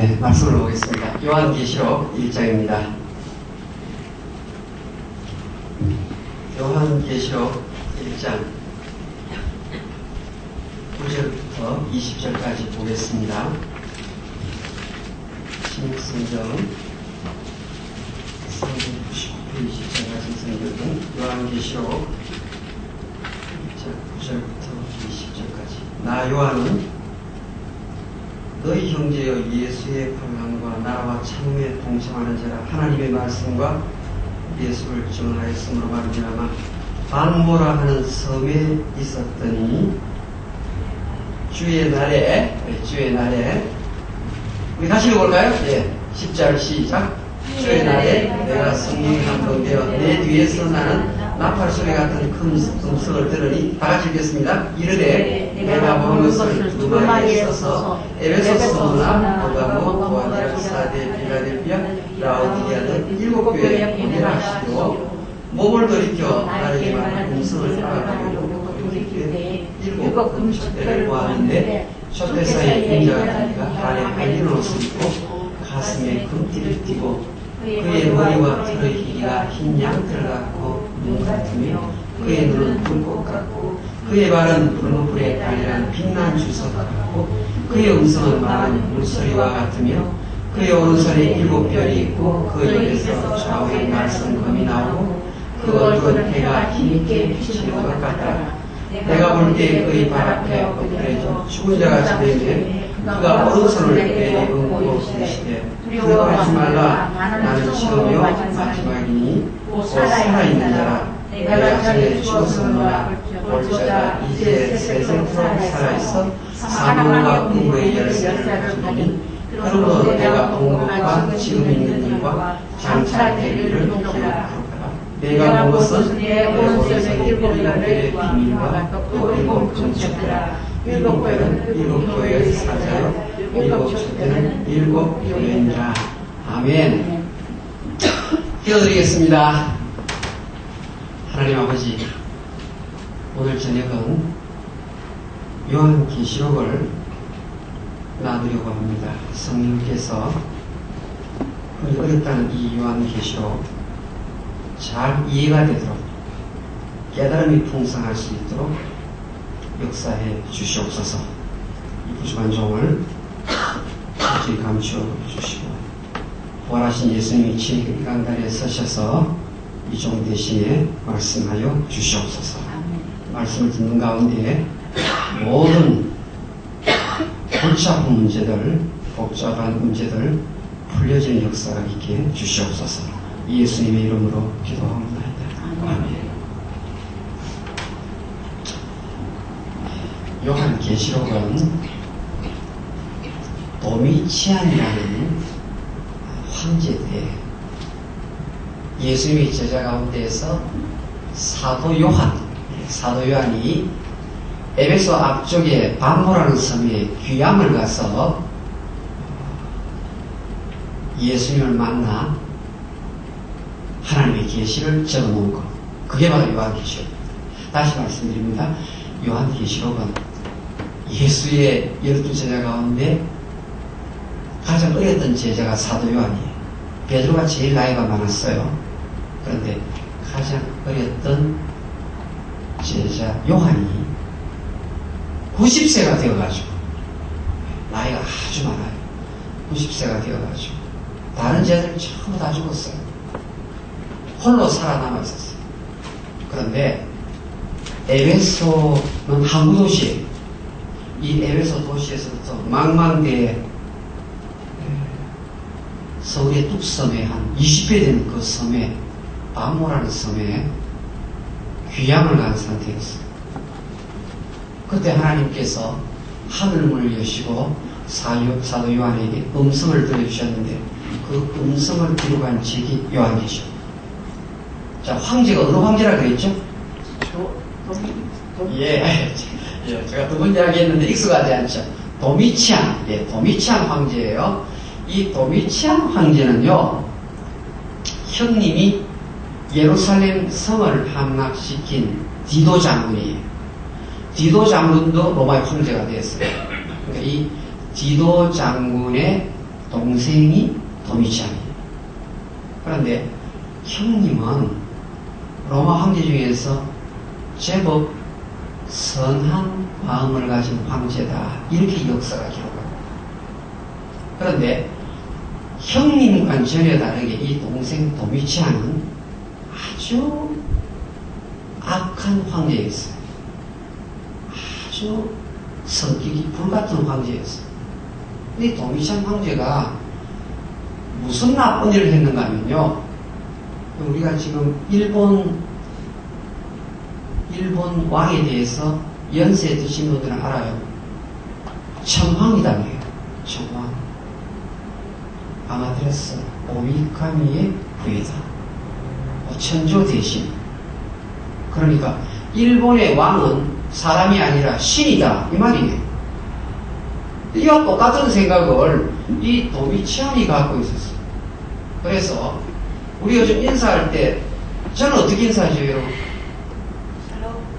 네, 말씀을 보겠습니다. 요한계시록 1장입니다. 요한계시록 1장 9절부터 20절까지 보겠습니다. 신약성경 399페이지 제가 신성경은 요한계시록 1장 9절부터 20절까지 나 요한은 너희 형제여 예수의 평강과 나라와 참음에 동참하는 자라. 하나님의 말씀과 예수를 증언하였으므로 말미암아 반모라 하는 섬에 있었더니 주의 날에 네, 주의 날에. 우리 다시 읽어볼까요? 예, 10절 시작. 주의 날에 내가 성령이 감동되어 내 뒤에서 나는 나팔 소리 같은 큰 음성을 들으니 다 같이 읽겠습니다. 이르되 내가 본 것을 두 마리에 써서 에베소서나 버가모 도아디아 사데 필라델피아? 라오디아는 일곱 교회에 보내라 하시고 몸을 돌이켜 나에게만 음성을 따라가려고 돌이키되 일곱 금식대를 모았는데 촛대사의 인자 같은 이가 발에 빨린 옷을 입고 가슴에 금띠를 띠고 그의 머리와 털의 길이가 흰 양털 같고 눈 같으며 그의 눈은 불꽃 같고 그의 발은 불문불에 달리는 빛난 주석 같고 그의 음성은 많은 물소리와 같으며 그의 오른손에 일곱 별이 있고 그 옆에서 좌우에 날선 검이 나오고 그 얼굴은 해가 힘있게 비치는 것 같다. 내가 볼 때 그의 발 앞에 엎드려져 죽은 자가 지내되 그가 오른손을 내게 얹고 계시되 두려워하지 말라. 나는 처음이요 마지막이니. 곧 살아있는 자라 내가 전에 죽었었노라 볼자가 이제 세상으로 살아있어 사망과 음부의 열쇠를 가지니 그러므로 내가 본 것과 지금 있는 일과 장차 되기를 기록하라 내가 본 것은 내 오른손에 일곱 별의 비밀과 또 일곱 금축들아. 일곱 별은 일곱 교회의 사자요 일곱 축대는 일곱 교회니라 아멘. 기도드리겠습니다 하나님 아버지 오늘 저녁은 요한계시록을 나누려고 합니다 성령께서 우리 어렵다는 이 요한계시록 잘 이해가 되도록 깨달음이 풍성할 수 있도록 역사해 주시옵소서. 이 부족한 종을 철저히 감추어 주시고 부활하신 예수님이 이 강다리에 서셔서 이종 대신에 말씀하여 주시옵소서. 말씀을 듣는 가운데 모든 복잡한 문제들, 복잡한 문제들 풀려지는 역사가 있게 해 주시옵소서. 예수님의 이름으로 기도합니다. 아멘. 요한 계시록은 도미치안이라는 황제대 예수님의 제자 가운데에서 사도 요한, 사도 요한이 에베소 앞쪽에 반모라는 섬에 귀함을 가서 예수님을 만나 하나님의 계시를 적어놓은 것. 그게 바로 요한계시록입니다. 다시 말씀드립니다. 요한계시록은 예수의 열두 제자 가운데 가장 어렸던 제자가 사도 요한이에요. 베드로가 제일 나이가 많았어요. 그런데 가장 어렸던 제자 요한이 90세가 되어가지고 나이가 아주 많아요. 90세가 되어가지고 다른 제자들 전부 다 죽었어요. 홀로 살아남아 있었어요. 그런데 에베소는 항구 도시예요. 이 에베소 도시에서부터 망망대해 서울의 뚝섬에 한 20배 되는 그 섬에 바모라는 섬에 귀향을 간 상태였어요. 그때 하나님께서 하늘문을 여시고 사도 요한에게 음성을 들려주셨는데 그 음성을 기록한 책이 요한계시록. 자, 황제가 어느 황제라 그랬죠? 예, 예, 제가 두 번 이야기했는데 익숙하지 않죠? 도미치안, 예, 도미치안 황제예요. 이 도미치안 황제는요, 형님이 예루살렘 성을 함락시킨 디도 장군이에요. 디도 장군도 로마의 황제가 되었어요. 그러니까 이 디도 장군의 동생이 도미치안이에요. 그런데 형님은 로마 황제 중에서 제법 선한 마음을 가진 황제다. 이렇게 역사가 기록합니다. 그런데 형님과는 전혀 다르게 이 동생 도미치안은 아주 악한 황제였어요. 아주 성격이 불같은 황제였어요. 근데 도미찬 황제가 무슨 나쁜 일을 했는가 하면요. 우리가 지금 일본, 일본 왕에 대해서 연세 드신 분들은 알아요. 청황이다네요. 청황. 아마테라스 오미카미의 부이다. 천조 대신. 그러니까 일본의 왕은 사람이 아니라 신이다 이 말이에요. 이와 똑같은 생각을 이 도미치안이 갖고 있었어요. 그래서 우리 요즘 인사할 때 저는 어떻게 인사하죠 여러분?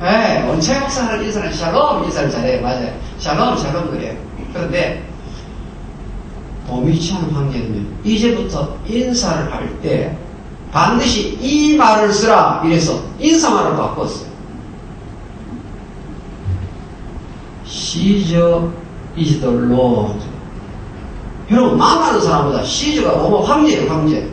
네, 원체 목사를 인사는 샬롬 인사를 잘해요. 맞아요. 샬롬 샬롬 그래요. 그런데 도미치안 황제는 이제부터 인사를 할때 반드시 이 말을 쓰라 이래서 인사말을 바꿨어요. 시저 the Lord. 여러분 만나는 사람보다 시저가 너무 황제예요 황제.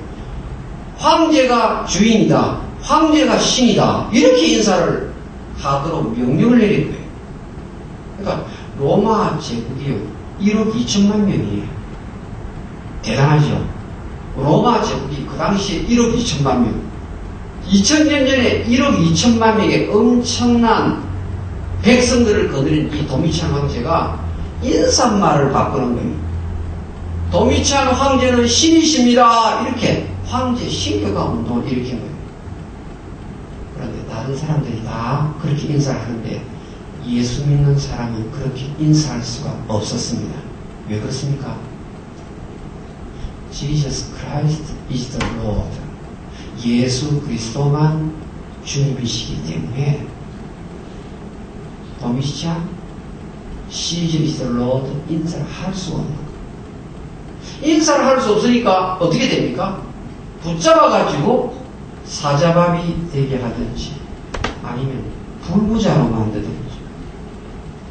황제가 주인이다. 황제가 신이다. 이렇게 인사를 하도록 명령을 내린 거예요. 그러니까 로마 제국이요 1억 2천만 명이에요. 대단하죠. 로마 제국이 그 당시에 1억 2천만 명. 2000년 전에 1억 2천만 명의 엄청난 백성들을 거느린 이 도미찬 황제가 인사말을 바꾸는 거예요. 도미찬 황제는 신이십니다. 이렇게 황제 신교가 운동을 일으킨 거예요. 그런데 다른 사람들이 다 그렇게 인사를 하는데 예수 믿는 사람은 그렇게 인사할 수가 없었습니다. 왜 그렇습니까? Jesus Christ is the Lord. 예수 그리스도만 주님이시기 때문에 도미시자 시즌 is the Lord 인사를 할 수가 없는. 인사를 할 수 없으니까 어떻게 됩니까? 붙잡아가지고 사자밥이 되게 하든지 아니면 불구자로 만들든지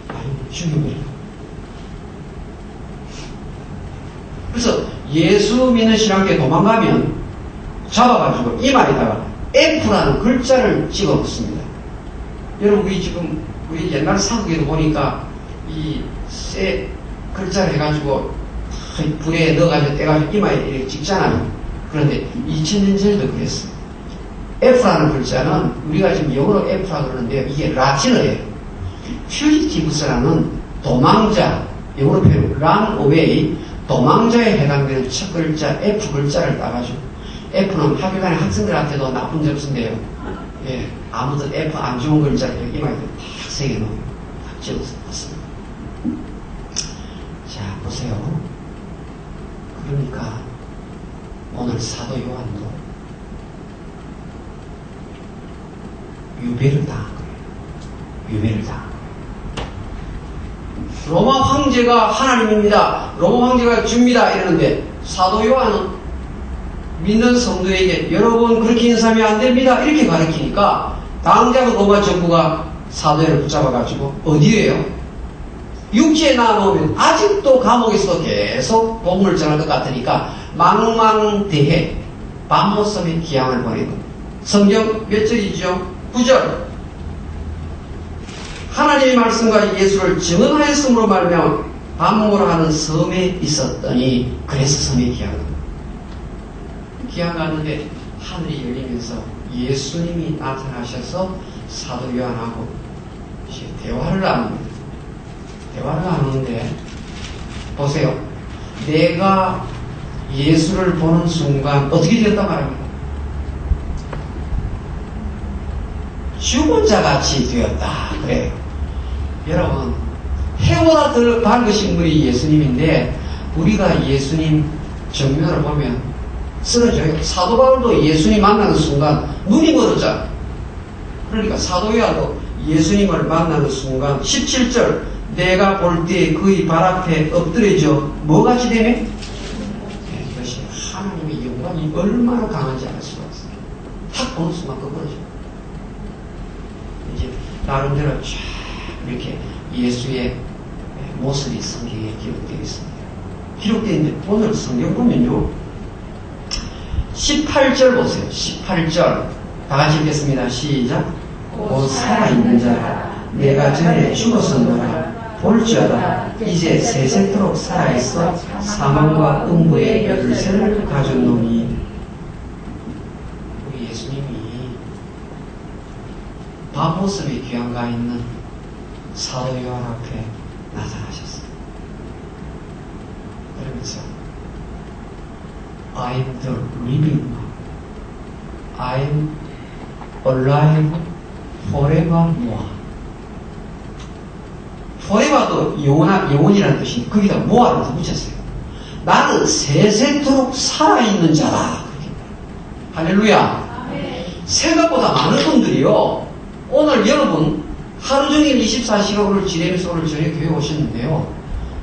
아니면 죽여버리고 그래서 예수 믿는 신앙교에 도망가면 잡아가지고 이마에다가 F라는 글자를 찍어 붙습니다. 여러분 우리 지금 우리 옛날 사극에도 보니까 이 쇠 글자를 해가지고 불에 넣어가지고 떼가지고 이마에 이렇게 찍잖아요. 그런데 2000년 전에도 그랬어요. F라는 글자는 우리가 지금 영어로 F라 그러는데 이게 라틴어예요. 퓨지티브스라는 도망자, 영어로 표현 run away, 도망자에 해당되는 첫 글자 F 글자를 따가지고 F는 학교 다니는 학생들한테도 나쁜 점수인데요. 예, 아무도 F 안 좋은 글자를 여기 이마에 다 새겨놓은 딱 찍어서 봤습니다. 자, 보세요. 그러니까 오늘 사도 요한도 유배를 당한 거예요. 유배를 당한 거예요. 로마 황제가 하나님입니다. 로마 황제가 줍니다. 이러는데 사도 요한은 믿는 성도에게 여러분 그렇게 인사하면 안 됩니다. 이렇게 가르치니까 당장 로마 정부가 사도를 붙잡아가지고 어디에요? 육지에 놔놓으면 아직도 감옥에서 계속 복음을 전할 것 같으니까 망망대해 밤모섬에 기양을 보내고 성경 몇 절이죠? 9절 하나님의 말씀과 예수를 증언하였으므로 말하며 반모를 하는 섬에 있었더니 그래서 섬에 기양을 기양 가는데 하늘이 열리면서 예수님이 나타나셔서 사도 요한하고 대화를 나눕니다. 대화를 나누는데 보세요. 내가 예수를 보는 순간 어떻게 되었단 말입니까? 죽은 자 같이 되었다. 그래요. 여러분, 해보다 더 밝으신 분이 예수님인데 우리가 예수님 정면을 보면 쓰러져요. 사도 바울도 예수님 만나는 순간 눈이 멀어져. 그러니까 사도 야도 예수님을 만나는 순간 17절 내가 볼 때 그의 발 앞에 엎드려져 뭐같이 되네? 얼마나 강한지 알 수가 없어요. 탁 어느 순간 꺼버려져요. 이제 나름대로 쫙 이렇게 예수의 모습이 성경에 기록되어 있습니다. 기록되어 있는데 오늘 성경 보면요. 18절 보세요. 18절. 다 같이 읽겠습니다. 시작. 곧 살아있는 자라. 내가 전에 죽었었노라. 볼지어다. 이제 세세토록 살아있어 사망과 음부의 열쇠를 놈이 우리 예수님이 밥 모습이 귀한가 있는 사도 요한 앞에 나타나셨어요. 그러면서 I'm the living one. I'm alive forevermore. forever도 영원, 영원이라는 뜻이 거기다 more를 더 붙였어요. 나는 세세토록 살아있는 자다. 할렐루야. 생각보다 많은 분들이요. 오늘 여러분 하루 종일 24시간을 지내면서 오늘 저녁 교회 오셨는데요.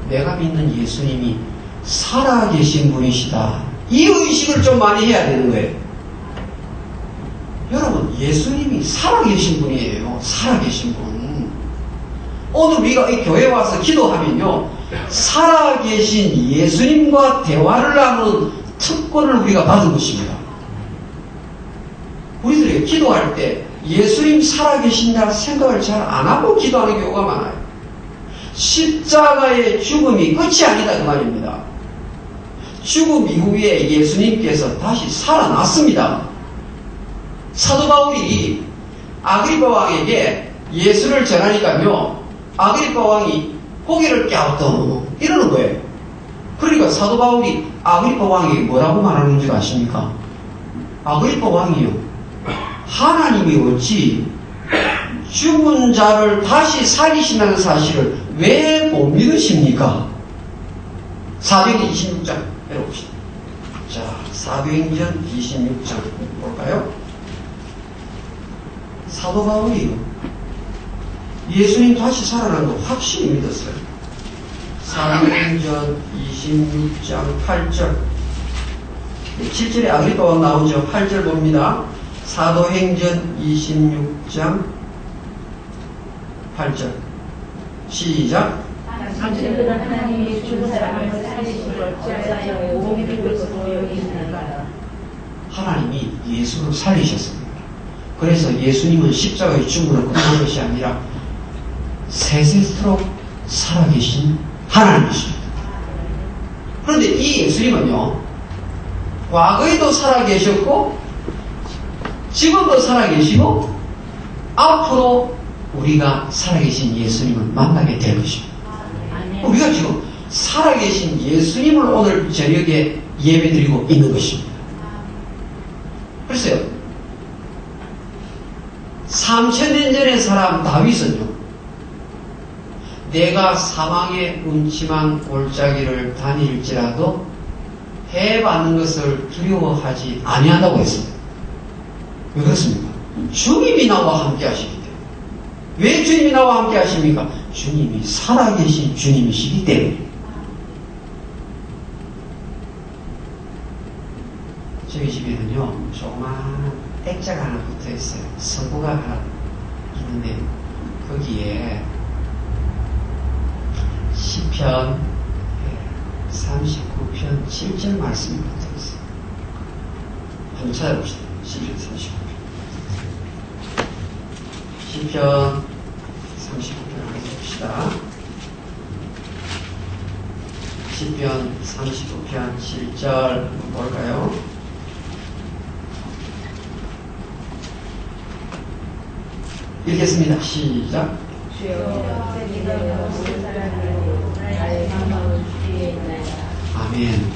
내가 믿는 예수님이 살아계신 분이시다. 이 의식을 좀 많이 해야 되는 거예요. 여러분, 예수님이 살아계신 분이에요. 살아계신 분. 오늘 우리가 이 교회 와서 기도하면요. 살아계신 예수님과 대화를 나누는 특권을 우리가 받은 것입니다. 우리들이 기도할 때 예수님 살아계신다 생각을 잘 안 하고 기도하는 경우가 많아요. 십자가의 죽음이 끝이 아니다 그 말입니다. 죽음 이후에 예수님께서 다시 살아났습니다. 사도 바울이 아그리파 왕에게 예수를 전하니까요. 아그리파 왕이 고개를 깨웠던 이러는 거예요. 그러니까 사도 바울이 아그리파 왕에게 뭐라고 말하는 줄 아십니까? 아그리파 왕이요. 하나님이 어찌 죽은 자를 다시 살리신다는 사실을 왜 못 믿으십니까? 426장 해봅시다. 자, 사도행전 26장 볼까요? 사도 바울이 예수님 다시 살아난 거 확실히 믿었어요. 사도행전 26장 8절 7절에 아그리파가 나오죠. 8절 봅니다. 사도행전 26장 8절 시작 당신들은 하나님이 사람을 어찌하여 여기는가 예수를 살리셨습니다. 그래서 예수님은 십자가의 죽음으로 끝난 것이 아니라 세세토록 살아계신 하나님이십니다. 그런데 이 예수님은요, 과거에도 살아계셨고, 지금도 살아계시고, 앞으로 우리가 살아계신 예수님을 만나게 될 것입니다. 우리가 지금 살아계신 예수님을 오늘 저녁에 예배드리고 있는 것입니다. 글쎄요. 3천년 전의 사람 다윗은요. 내가 사망의 음침한 골짜기를 다닐지라도 해받는 것을 두려워하지 아니한다고 했습니다. 왜 그렇습니까? 주님이 나와 함께 하시기 때문에. 왜 주님이 나와 함께 하십니까? 주님이 살아계신 주님이시기 때문에. 저희 집에는요, 조그마한 액자가 하나 붙어 있어요. 성구가 하나 있는데, 거기에 시편 39편 7절 말씀이 붙어 있어요. 한번 찾아봅시다. 시편 39편. 시편 39편 한번 봅시다. 시편 39편 7절 한번 볼까요? 읽겠습니다. 시작. 아멘.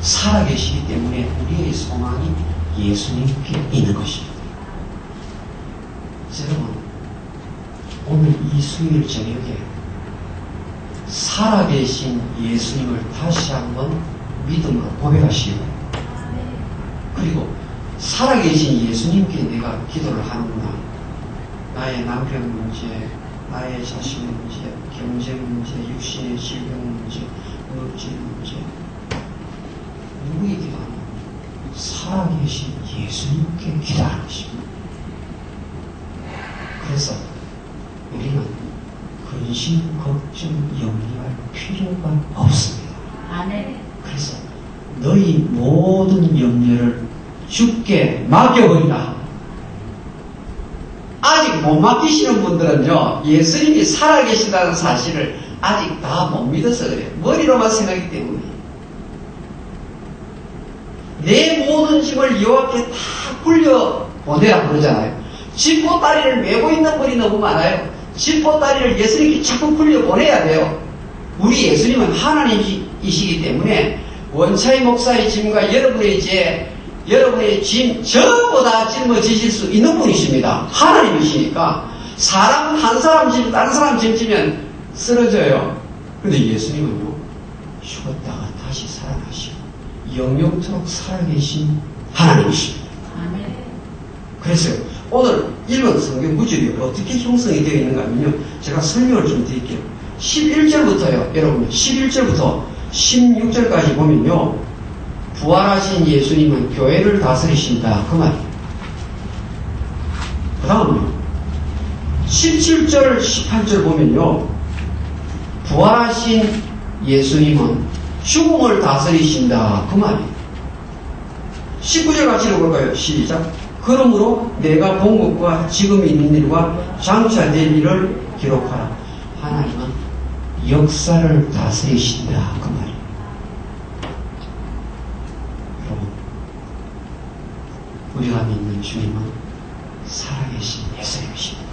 살아계시기 때문에 우리의 소망이 예수님께 있는 것입니다. 여러분, 오늘 이 수요일 저녁에 살아계신 예수님을 다시 한번 믿음으로 고백하시고, 그리고 살아계신 예수님께 내가 기도를 하는구나. 나의 남편 문제, 나의 자식 문제, 경제 문제, 육신의 질병 문제, 물질 문제, 누구에게 기도하는 살아계신 예수님께 기도하는 것입니다. 그래서 우리는 근심, 걱정, 염려할 필요가 없습니다. 아멘. 그래서 너희 모든 염려를 주께 맡겨버리라. 아직 못 맡기시는 분들은요, 예수님이 살아계신다는 사실을 아직 다 못 믿어서 그래요. 머리로만 생각하기 때문에. 내 모든 짐을 여호와께 다 굴려 보내라 그러잖아요. 집보다리를 메고 있는 분이 너무 많아요. 집보다리를 예수님께 자꾸 굴려 보내야 돼요. 우리 예수님은 하나님이시기 때문에 원차의 목사의 짐과 여러분의 죄, 여러분의 짐 전부 다 짊어지실 수 있는 분이십니다. 하나님이시니까 사람 한 사람 짐, 다른 사람 짐 지면 쓰러져요. 근데 예수님은요 죽었다가 다시 살아나시고 영영토록 살아계신 하나님이십니다. 그래서 오늘 읽은 성경 구절이 어떻게 형성이 되어 있는가 하면요. 제가 설명을 좀 드릴게요. 11절부터요. 여러분 11절부터 16절까지 보면요. 부활하신 예수님은 교회를 다스리신다. 그 말이에요. 그 다음요. 17절, 18절 보면요. 부활하신 예수님은 죽음을 다스리신다. 그 말이에요. 19절 같이 읽어볼까요? 시작. 그러므로 내가 본 것과 지금 있는 일과 장차 될 일을 기록하라. 하나님은 역사를 다스리신다. 그 말이에요. 여러분, 우리가 믿는 주님은 살아계신 예수님이십니다.